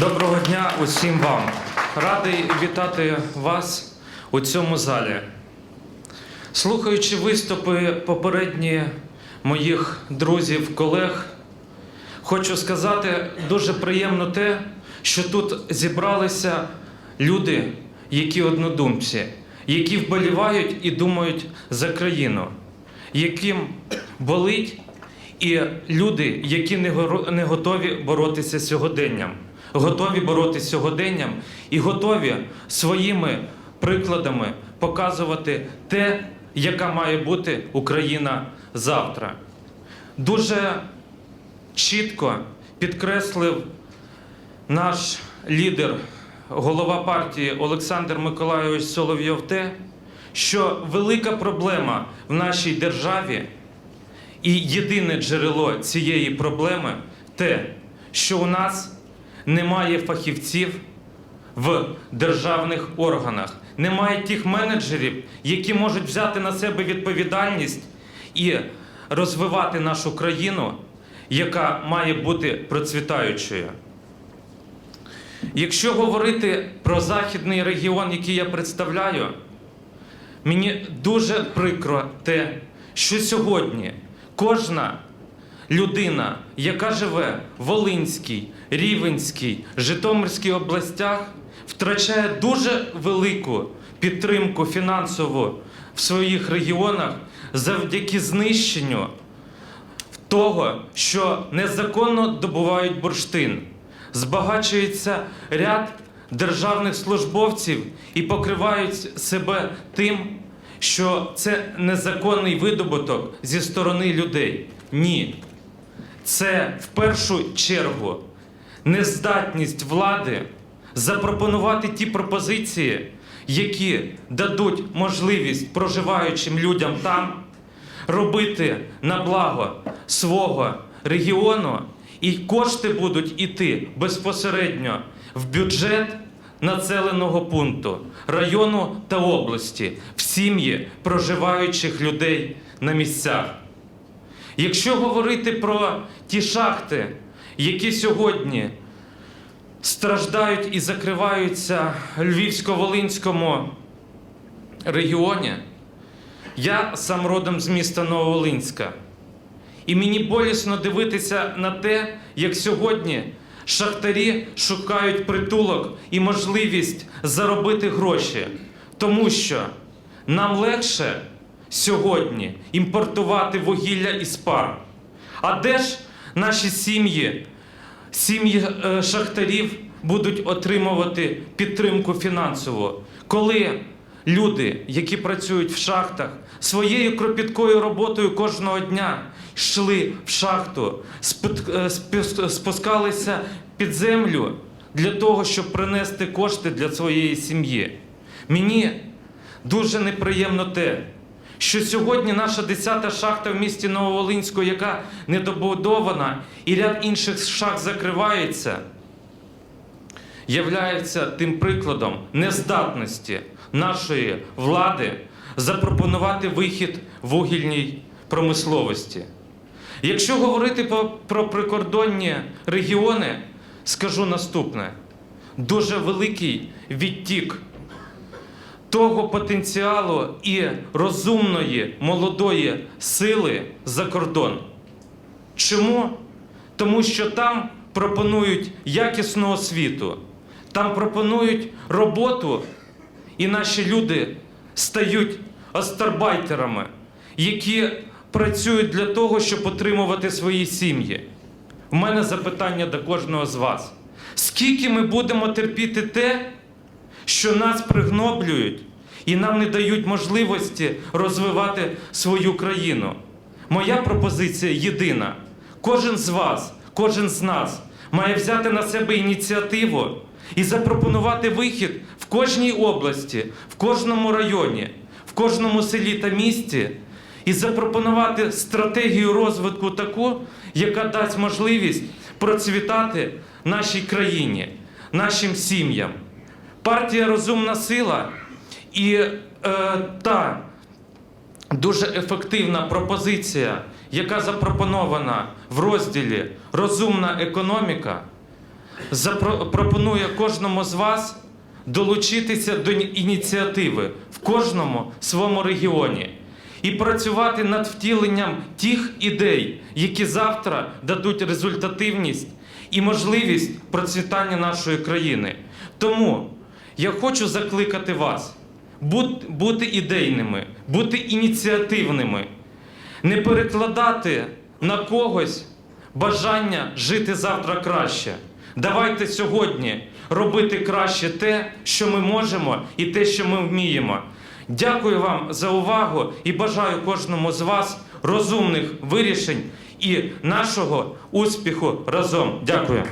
Доброго дня усім вам. Радий вітати вас у цьому залі. Слухаючи виступи попередні моїх друзів, колег, хочу сказати дуже приємно те, що тут зібралися люди, які однодумці, які вболівають і думають за країну, яким болить і люди, які не готові боротися сьогоденням, готові боротися сьогоденням і готові своїми прикладами показувати те, яка має бути Україна завтра. Дуже чітко підкреслив наш лідер, голова партії Олександр Миколайович Соловйов те, що велика проблема в нашій державі і єдине джерело цієї проблеми те, що у нас немає фахівців в державних органах, немає тих менеджерів, які можуть взяти на себе відповідальність і розвивати нашу країну, яка має бути процвітаючою. Якщо говорити про західний регіон, який я представляю, мені дуже прикро те, що сьогодні кожна людина, яка живе в Волинській, Рівенській, Житомирській областях, втрачає дуже велику підтримку фінансову в своїх регіонах завдяки знищенню того, що незаконно добувають бурштин, збагачується ряд державних службовців і покривають себе тим, що це незаконний видобуток зі сторони людей. Ні. Це в першу чергу нездатність влади запропонувати ті пропозиції, які дадуть можливість проживаючим людям там робити на благо свого регіону, і кошти будуть іти безпосередньо в бюджет населеного пункту, району та області, в сім'ї проживаючих людей на місцях. Якщо говорити про ті шахти, які сьогодні страждають і закриваються Львівсько-Волинському регіоні, я сам родом з міста Нововолинська. І мені болісно дивитися на те, як сьогодні шахтарі шукають притулок і можливість заробити гроші, тому що нам легше сьогодні імпортувати вугілля із пар. А де ж наші сім'ї, сім'ї е, шахтарів будуть отримувати підтримку фінансову, коли люди, які працюють в шахтах, своєю кропіткою роботою кожного дня йшли в шахту, е, спус- спускалися під землю для того, щоб принести кошти для своєї сім'ї. Мені дуже неприємно те, що сьогодні наша 10-та шахта в місті Нововолинську, яка недобудована, і ряд інших шахт закривається, являється тим прикладом нездатності нашої влади запропонувати вихід вугільній промисловості. Якщо говорити про, прикордонні регіони, скажу наступне: дуже великий відтік того потенціалу і розумної молодої сили за кордон. Чому? Тому що там пропонують якісну освіту, там пропонують роботу, і наші люди стають астарбайтерами, які працюють для того, щоб отримувати свої сім'ї. У мене запитання до кожного з вас: скільки ми будемо терпіти те, що нас пригноблюють і нам не дають можливості розвивати свою країну. Моя пропозиція єдина: кожен з вас, кожен з нас має взяти на себе ініціативу і запропонувати вихід в кожній області, в кожному районі, в кожному селі та місті. І запропонувати стратегію розвитку таку, яка дасть можливість процвітати нашій країні, нашим сім'ям. Партія Розумна сила і е, та дуже ефективна пропозиція, яка запропонована в розділі Розумна економіка, пропоную кожному з вас долучитися до ініціативи в кожному своєму регіоні і працювати над втіленням тих ідей, які завтра дадуть результативність і можливість процвітання нашої країни. Тому я хочу закликати вас бути ідейними, бути ініціативними, не перекладати на когось бажання жити завтра краще. Давайте сьогодні робити краще те, що ми можемо, і те, що ми вміємо. Дякую вам за увагу і бажаю кожному з вас розумних вирішень і нашого успіху разом. Дякую.